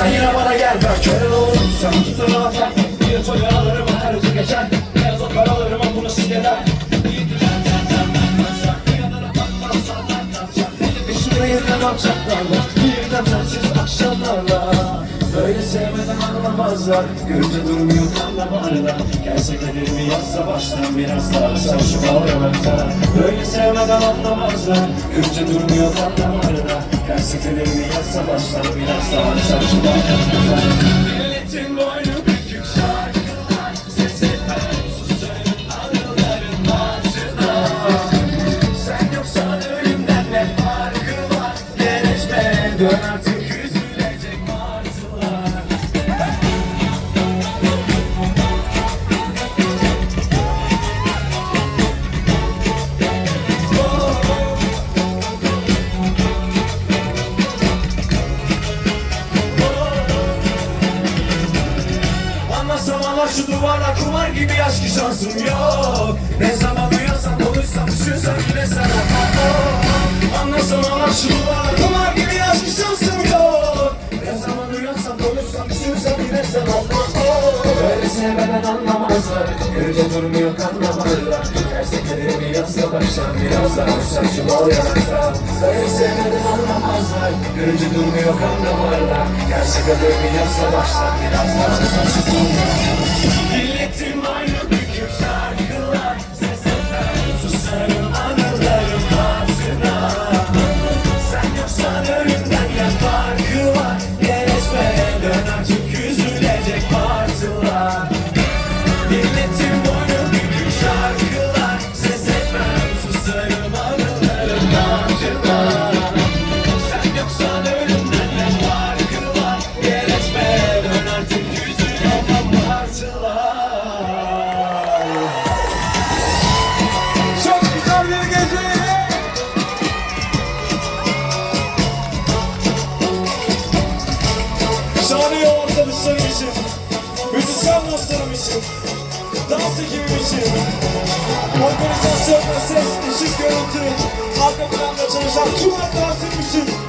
Sen yine bana gel ben köle olurum. Sen tutun atar Bir toyu alırım her hızı geçer. Beyaz o karalarıma bunu sileler Üstüne yeniden alçaklarla Birden sensiz akşamlarla Böyle sevmeden anlamazlar Görünce durmuyor kanlamarlar Gelse gelir mi yazsa baştan biraz daha Sen şu bağlamakta Böyle sevmeden anlamazlar Görünce durmuyor kanlamarlar Gelse gelir mi yazsa baştan biraz daha Sen şu bağlamakta Milletin boynu bükük şarkılar ama şu duvarlar kumar gibi yaş ki şansım yok. Ne zaman uyansam konuşsam düşünsem yine sen oh, Anlasam ama şu duvarlar kumar gibi yaş ki şansım yok. Ne zaman uyansam konuşsam düşünsem yine sen oh, Böyle sevmeden anlamazlar. Görünce durmuyor kanlamazlar Gerçek elimi yazsa baştan biraz daha Sen şu bal yanakta Böyle sevmeden anlamazlar. Görünce durmuyor kanlamazlar Gerçek elimi yazsa baştan biraz daha müzisyen dostlarım için, dans ekibim için, ses, ışık, görüntü, arka planda çalışan tüm arkadaşlarım